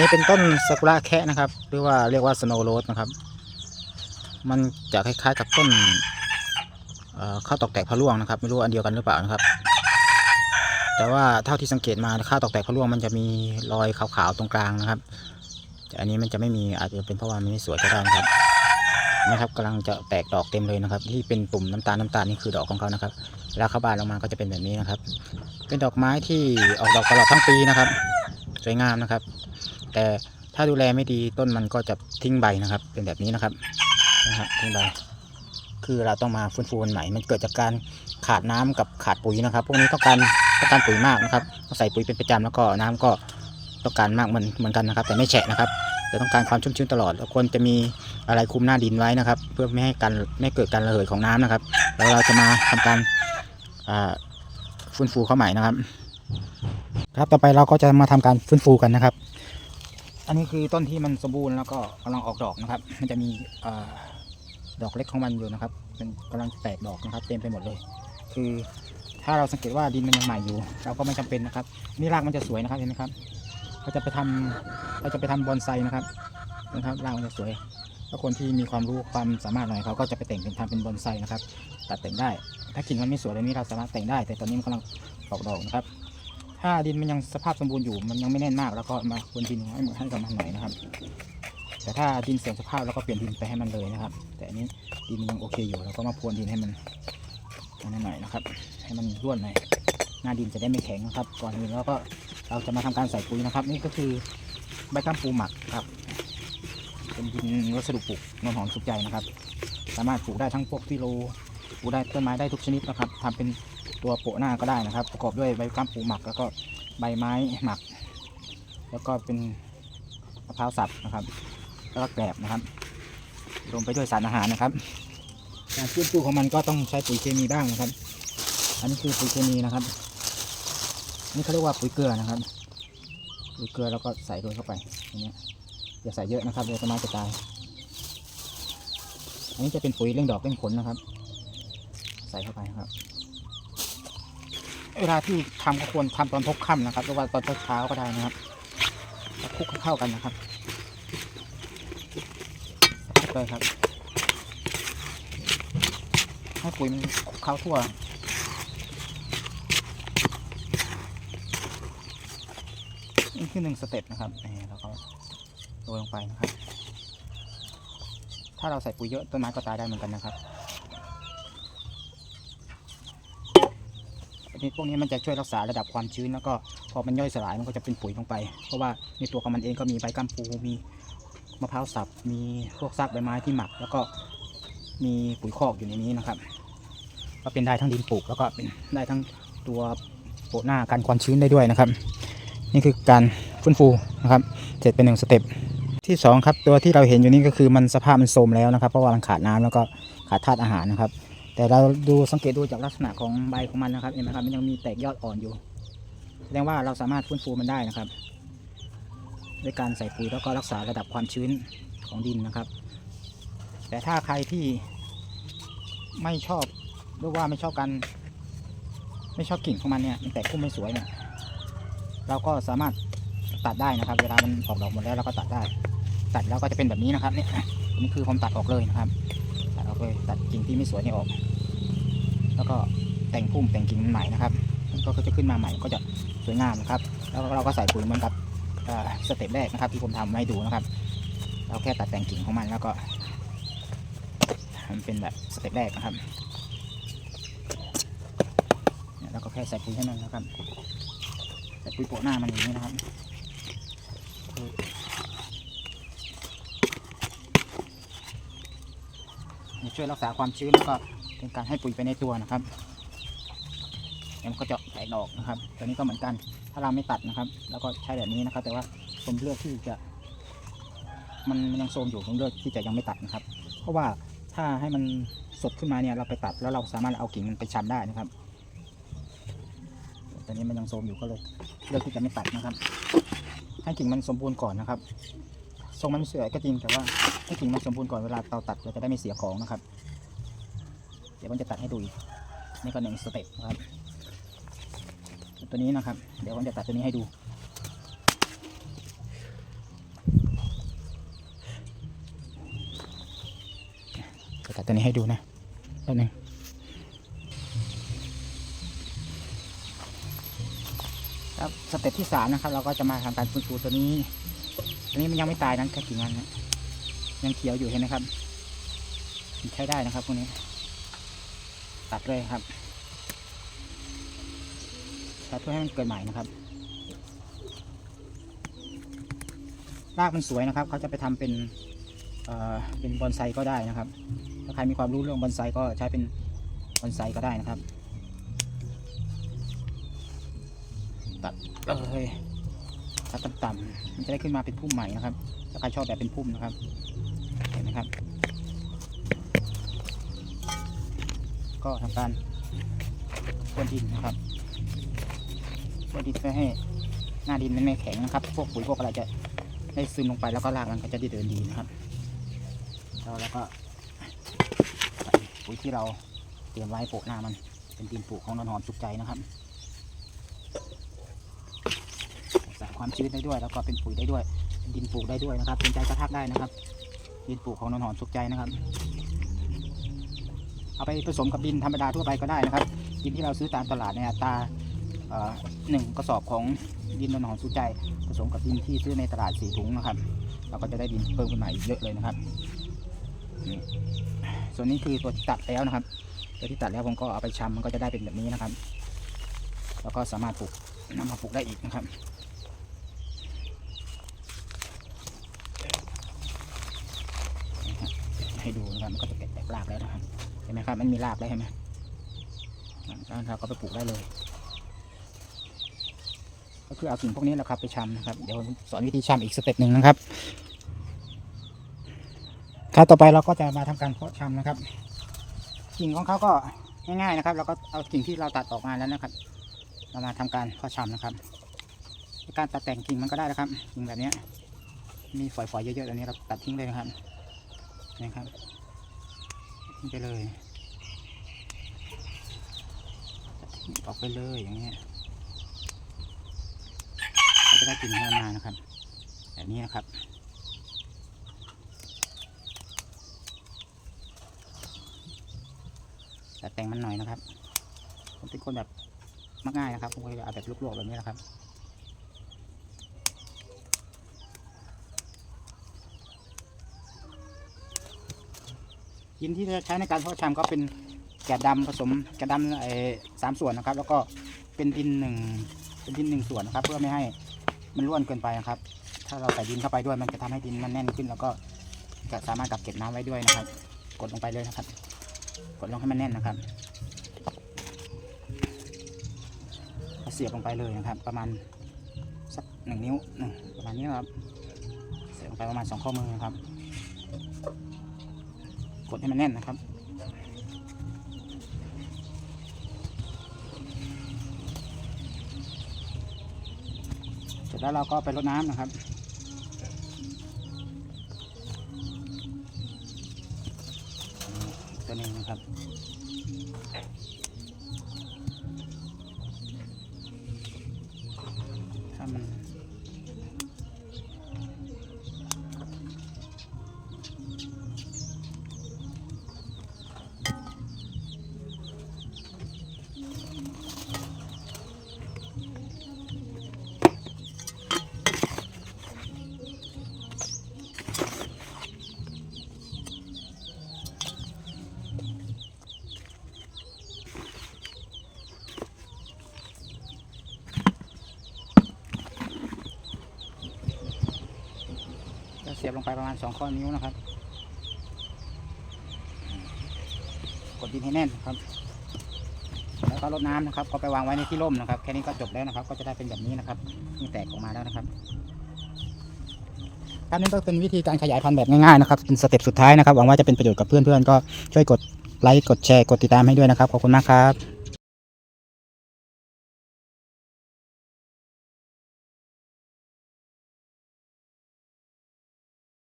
นี้เป็นต้นซากุระแคะนะครับ หรือว่าเรียกว่าสโนโรสนะครับ มันจะคล้ายๆกับต้นข้าวตอกแตกพะร่วงนะครับ ไม่รู้อันเดียวกันหรือเปล่านะครับ แต่ว่าเท่าที่สังเกตมาข้าวตอกแตกพะร่วงมันจะมีรอยขาวๆตรงกลางนะครับแต่อันนี้มันจะไม่มีอาจจะเป็นเพราะว่ามันไม่สวยก็ได้นะครับนะครับกำลังจะแตกดอกเต็มเลยนะครับ ที่เป็นปุ่มน้ำตาลน้ำตาลนี่คือดอกของเขานะครับเวลาเขาบานลงมาก็จะเป็นแบบนี้นะครับ เป็นดอกไม้ที่ออกดอกตลอดทั้งปีนะครับ สวยงามนะครับ แต่ถ้าดูแลไม่ดีต้นมันก็จะทิ้งใบนะครับ เป็นแบบนี้นะครับนะครับทิ้งใบคือเราต้องมาฟื้นฟูมันใหม่ มันเกิดจากการขาดน้ำกับขาดปุ๋ยนะครับ พวกนี้ต้องการต้องการปุ๋ยมากนะครับต้องใส่ปุ๋ยเป็นประจำแล้วก็น้ำก็ต้องการมากเหมือนเหมือนกันนะครับ แต่ไม่แฉะนะครับแต่ต้องการความชุ่มชื้นตลอดแล้วควรจะมีอะไรคลุมหน้าดินไว้นะครับ เพื่อไม่ให้การไม่เกิดการระเหยของน้ำนะครับ แล้วเราจะมาทำการฟื้นฟูเขาใหม่นะครับ ครับต่อไปเราก็จะมาทำการฟื้นฟูกันนะครับ อันนี้คือต้นที่มันสมบูรณ์แล้วก็กำลังออกดอกนะครับ มันจะมีอดอกเล็กของมันอยู่นะครับเป็นกำลังแตกดอกนะครับ เต็มไปหมดเลย คือถ้าเราสังเกตว่าดินมันยังใหม่อยู่ เราก็ไม่จำเป็นนะครับ นี่รากมันจะสวยนะครับเห็นไหมครับเราจะไปทำเราจะไปทำบอนไซนะครับนะครับรากมันจะสวยถ้าคนที่มีความรู้ความสามารถหน่อยเขาก็จะไปแต่งเป็นทำเป็นบอนไซนะครับ ตัดแต่งได้ ถ้ากิ่งมันไม่สวยแบบนี้เราสามารถแต่งได้ แต่ตอนนี้มันกำลังออกดอกนะครับ ถ้าดินมันยังสภาพสมบูรณ์อยู่มันยังไม่แน่นมากแล้วก็มาพรวนดินให้มันให้กับมันหน่อยนะครับ แต่ถ้าดินเสื่อมสภาพแล้วก็เปลี่ยนดินไปให้มันเลยนะครับ แต่อันนี้ดินมันยังโอเคอยู่เราก็มาพรวนดินให้มันอันนั้นหน่อยนะครับ ให้มันร่วนหน่อยหน้าดินจะได้ไม่แข็งนะครับ ก่อนอื่นเราก็เราจะมาทำการใส่ปุ๋ยนะครับ นี่ก็คือใบก้ามปูหมักครับเป็นดินวัสดุปลูกนนหอมสุกใจนะครับ สามารถปลูกได้ทั้งพวกฟิโลปลูกได้ต้นไม้ได้ทุกชนิดนะครับทำเป็น ตัวโปะหน้าก็ได้นะครับ ประกอบด้วยใบก้ามปูหมักแล้วก็ใบไม้หมัก แล้วก็เป็นมะพร้าวสับนะครับ แล้วก็แกลบนะครับรวมไปด้วยสารอาหารนะครับ การฟื้นฟูของมันก็ต้องใช้ปุ๋ยเคมีบ้างนะครับ อันนี้คือปุ๋ยเคมีนะครับนี่เขาเรียกว่าปุ๋ยเกลือนะครับปุ๋ยเกลือแล้วก็ใส่โรยเข้าไปอย่างเงี้ยอย่าใส่เยอะนะครับเดี๋ยวต้นไม้จะตาย อันนี้จะเป็นปุ๋ยเร่งดอกเร่งผลนะครับ ใส่เข้าไปครับ เวลาที่ทำก็ควรทำตอนพบค่ำนะครับหรือว่าตอนเช้าก็ได้นะครับคลุกเข้ากันนะครับคลุกไปครับ ให้ปุ๋ยมันเข้าทั่วนี่คือหนึ่งสเต็ปนะครับนี่เราก็โรยลงไปนะครับ ถ้าเราใส่ปุ๋ยเยอะต้นไม้ก็ตายได้เหมือนกันนะครับ นนี้พวกนี้มันจะช่วยรักษาระดับความชื้นแล้วก็พอมันย่อยสลายมันก็จะเป็นปุ๋ยลงไป เพราะว่าในตัวของมันเองก็มีใบกัมปูมีมะพร้าวสับมีพวกซากใบไม้ที่หมัก แล้วก็มีปุ๋ยคอกอยู่ในนี้นะครับ ก็เป็นได้ทั้งดินปลูกแล้วก็เป็นได้ทั้งตัวโปะหน้ากันความชื้นได้ด้วยนะครับ นี่คือการฟื้นฟูนะครับเสร็จเป็นหนึ่งสเต็ปที่สองครับตัวที่เราเห็นอยู่นี่ก็คือมันสภาพมันโทรมแล้วนะครับ เพราะว่ามันขาดน้ำแล้วก็ขาดธาตุอาหารนะครับ แต่เราดูสังเกตดูจากลักษณะของใบของมันนะครับเห็นไหมครับมันยังมีแตกยอดอ่อนอยู่แสดงว่าเราสามารถฟื้นฟูมันได้นะครับ ด้วยการใส่ปุ๋ยแล้วก็รักษาระดับความชื้นของดินนะครับ แต่ถ้าใครที่ไม่ชอบหรือว่าไม่ชอบการไม่ชอบกิ่งของมันเนี่ยมันแตกพุ่มไม่สวยเนี่ยเราก็สามารถตัดได้นะครับ เวลามันออกดอกหมดแล้วเราก็ตัดได้ ตัดแล้วก็จะเป็นแบบนี้นะครับเนี่ยนี่คือผมตัดออกเลยนะครับ เลย ตัดกิ่งที่ไม่สวยนี่ออก แล้วก็แต่งพุ่มแต่งกิ่งใหม่นะครับก็จะขึ้นมาใหม่ก็จะสวยงามนะครับ แล้วเราก็ใส่ปุ๋ยเหมือนกับเอ่อสเต็ปแรกนะครับ ที่ผมทำให้ดูนะครับ เราแค่ตัดแต่งกิ่งของมันแล้วก็มันเป็นแบบสเต็ปแรกนะครับแล้วก็แค่ใส่ปุ๋ยให้มันนะครับ ใส่ปุ๋ยโปะหน้ามันอย่างนี้นะครับ ช่วยรักษาความชื้นแล้วก็เป็นการให้ปุ๋ยไปในตัวนะครับเดี๋ยวมันก็จะแตกดอกนะครับ ตัวนี้ก็เหมือนกัน ถ้าเราไม่ตัดนะครับ แล้วก็ใช้แบบนี้นะครับ แต่ว่าผมเลือกที่จะมันมันยังโทมอยู่ผมเลือกที่จะยังไม่ตัดนะครับ เพราะว่าถ้าให้มันสดขึ้นมาเนี่ยเราไปตัดแล้วเราสามารถเอากิ่งมันไปชำได้นะครับตอนนี้มันยังโทมอยู่ก็เลยเลือกที่จะไม่ตัดนะครับ ให้กิ่งมันสมบูรณ์ก่อนนะครับ ทรงมันสวยก็จริงแต่ว่าให้ถึงมันสมบูรณ์ก่อนเวลาเราตัดเราจะได้ไม่เสียของนะครับ เดี๋ยวผมจะตัดให้ดูอีกนี่ก็หนึ่งสเต็ปนะครับ ตัวนี้นะครับ เดี๋ยวผมจะตัดตัวนี้ให้ดูตัดตัวนี้ให้ดูนะตัวบนึงครับสเต็ปที่สามนะครับ เราก็จะมาทำการฟื้นฟูตัวนี้ ตัวนี้มันยังไม่ตายนะแค่กิ่งมันนะยังเขียวอยู่เห็นไหมครับใช้ได้นะครับพวกนี้ ตัดเลยครับตัดเพื่อให้มันเกิดใหม่นะครับรากมันสวยนะครับ เขาจะไปทำเป็นเอ่อเป็นบอนไซก็ได้นะครับ ถ้าใครมีความรู้เรื่องบอนไซก็ใช้เป็นบอนไซก็ได้นะครับ ตัดเลย ตัดต่ำๆมันจะได้ขึ้นมาเป็นพุ่มใหม่นะครับ ถ้าใครชอบแบบเป็นพุ่มนะครับ เห็นไหมครับ ก็ทำการพรวนดินนะครับพรวนดินเพื่อให้หน้าดินมันไม่แข็งนะครับ พวกปุ๋ยพวกอะไรจะได้ซึมลงไปแล้วก็รากมันก็จะด้เดินดีนะครับ แล้วเราก็ปุ๋ยที่เราเตรียมไว้โปะหน้ามัน เป็นดินปลูกของนอนหอมสุขใจนะครับใส่ ความชื้นได้ด้วย แล้วก็เป็นปุ๋ยได้ด้วย ดินปลูกได้ด้วยนะครับเป็นใจกระทักได้นะครับ ดินปลูกของนอนหอมสุขใจนะครับ เอาไปผสมกับดินธรรมดาทั่วไปก็ได้นะครับ ดินที่เราซื้อตามตลาดในอัตราหนึ่งกระสอบของดินนอนหอมสุขใจ ผสมกับดินที่ซื้อในตลาดสีถุงนะครับ เราก็จะได้ดินเพิ่มขึ้นมาอีกเยอะเลยนะครับส่วนนี้คือตัวที่ตัดแล้วนะครับ ตัวที่ตัดแล้วผมก็เอาไปชำมันก็จะได้เป็นแบบนี้นะครับ แล้วก็สามารถปลูกนำมาปลูกได้อีกนะครับ ให้ดูนะครับ มันก็จะแตกรากแล้วนะครับเห็นไหมครับ มันมีรากแล้วเห็นไหมแล้วเราก็ไปปลูกได้เลย ก็คือเอากิ่งพวกนี้แหละครับไปชำนะครับ เดี๋ยวผมสอนวิธีชำอีกสเต็ปหนึ่งนะครับครับต่อไปเราก็จะมาทำการเพาะชำนะครับ กิ่งของเขาก็ง่ายๆนะครับ เราก็เอากิ่งที่เราตัดออกมาแล้วนะครับ เรามาทำการเพาะชำนะครับ การตัดแต่งกิ่งมันก็ได้นะครับ กิ่งแบบนี้มีฝอยๆเยอะๆแบบนี้เราตัดทิ้งเลยนะครับนะครับ ไปเลยออกไปเลยอย่างเงี้ยก็จะได้กลิ่นของมันมานะครับ แบบนี้นะครับแต่แต่งมันหน่อยนะครับผมเป็นคนแบบมักง่ายนะครับผมก็จะเอาแบบลวกๆแบบนี้นะครับ ยินที่จะใช้ในการเพาะชำก็เป็นแกะดำผสมแกะดำไอ้สามส่วนนะครับ แล้วก็เป็นดินหนึ่งเป็นดินหนึ่งส่วนนะครับ เพื่อไม่ให้มันร่วนเกินไปนะครับ ถ้าเราใส่ดินเข้าไปด้วยมันจะทำให้ดินมันแน่นขึ้น แล้วก็จะสามารถกักเก็บน้ำไว้ด้วยนะครับ กดลงไปเลยนะครับ กดลงให้มันแน่นนะครับเสียบลงไปเลยนะครับ ประมาณสักหนึ่งนิ้วหนึ่งประมาณนี้ครับเสียบลงไปประมาณสองข้อมือนะครับ กดให้มันแน่นนะครับเสร็จแล้วเราก็ไปรดน้ำนะครับตัวนี้นะครับ ยบลงไปประมาณสองข้อนิ้วนะครับ กดดินให้แน่นครับ แล้วก็รดน้ำนะครับ ก็ไปวางไว้ในที่ร่มนะครับ แค่นี้ก็จบแล้วนะครับ ก็จะได้เป็นแบบนี้นะครับนี่แตกออกมาแล้วนะครับครับนี่ก็เป็นวิธีการขยายพันธุ์แบบง่ายๆนะครับ เป็นสเต็ปสุดท้ายนะครับ หวังว่าจะเป็นประโยชน์กับเพื่อนๆ ก็ช่วยกดไลค์ กดแชร์ กดติดตามให้ด้วยนะครับ ขอบคุณมากครับ